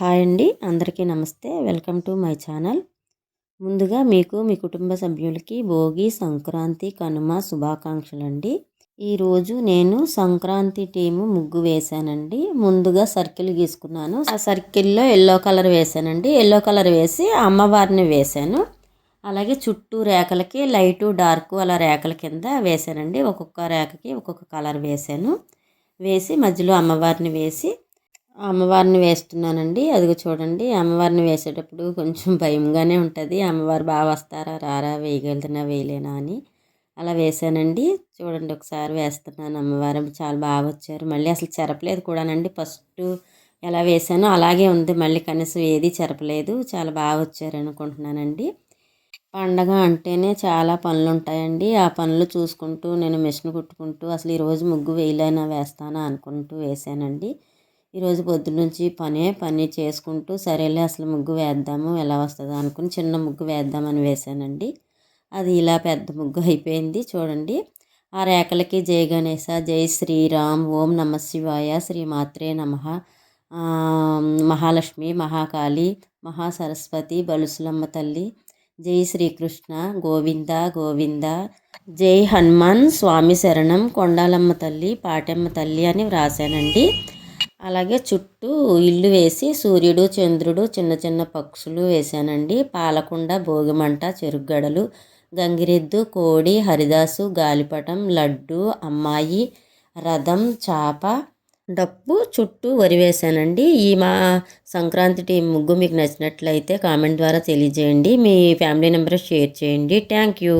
Hi అండి. అందరికీ నమస్తే. Welcome to my channel. ముందుగా మీకు మీ కుటుంబ సభ్యులకి భోగి సంక్రాంతి కనుమ శుభాకాంక్షలు అండి ఈరోజు నేను సంక్రాంతి టీము ముగ్గు వేశానండి. ముందుగా సర్కిల్ గీసుకున్నాను. ఆ సర్కిల్లో ఎల్లో కలర్ వేశానండి. ఎల్లో కలర్ వేసి అమ్మవారిని వేశాను. అలాగే చుట్టూ రేఖలకి లైటు డార్క్ అలా రేఖల కింద వేశానండి. ఒక్కొక్క రేఖకి ఒక్కొక్క కలర్ వేశాను. వేసి మధ్యలో అమ్మవారిని వేసి అమ్మవారిని వేస్తున్నానండి. అదిగో చూడండి. అమ్మవారిని వేసేటప్పుడు కొంచెం భయంగానే ఉంటుంది. అమ్మవారు బాగా వస్తారా రారా వేయగలుగుతున్నా వేయలేనా అని అలా వేసానండి చూడండి ఒకసారి వేస్తున్నాను అమ్మవారు. చాలా బాగా వచ్చారు. మళ్ళీ అసలు చెరపలేదు కూడానండి. ఫస్ట్ ఎలా వేసానో అలాగే ఉంది. మళ్ళీ కనీసం ఏది చెరపలేదు. చాలా బాగా వచ్చారు అనుకుంటున్నానండి. పండగ అంటేనే చాలా పనులు ఉంటాయండి. ఆ పనులు చూసుకుంటూ నేను మిషన్ కుట్టుకుంటూ అసలు ఈరోజు ముగ్గు వేయలేనా వేస్తానా అనుకుంటూ వేసానండి ఈరోజు పొద్దున్నుంచి పనే పని చేసుకుంటూ సరేలే అసలు ముగ్గు వేద్దాము ఎలా వస్తుందో అనుకుని చిన్న ముగ్గు వేద్దామని వేసానండి అది ఇలా పెద్ద ముగ్గు అయిపోయింది చూడండి. ఆ రేఖలకి జై గణేశ జై శ్రీరామ్ ఓం నమ శివాయ శ్రీ మాత్రే నమ మహాలక్ష్మి మహాకాళి మహాసరస్వతి బలుసులమ్మ తల్లి జై శ్రీకృష్ణ గోవింద గోవింద జై హనుమాన్ స్వామి శరణం కొండాలమ్మ తల్లి పాటమ్మ తల్లి అని వ్రాసానండి అలాగే చుట్టూ ఇల్లు వేసి సూర్యుడు చంద్రుడు చిన్న చిన్న పక్షులు వేశానండి. పాలకుండ భోగిమంట చెరుగడలు గంగిరెద్దు కోడి హరిదాసు గాలిపటం లడ్డు అమ్మాయి రథం చాప డప్పు చుట్టూ వరి వేశానండి. ఈ మా సంక్రాంతి టీం ముగ్గు మీకు నచ్చినట్లయితే కామెంట్ ద్వారా తెలియజేయండి. మీ ఫ్యామిలీ నెంబర్ షేర్ చేయండి. Thank you.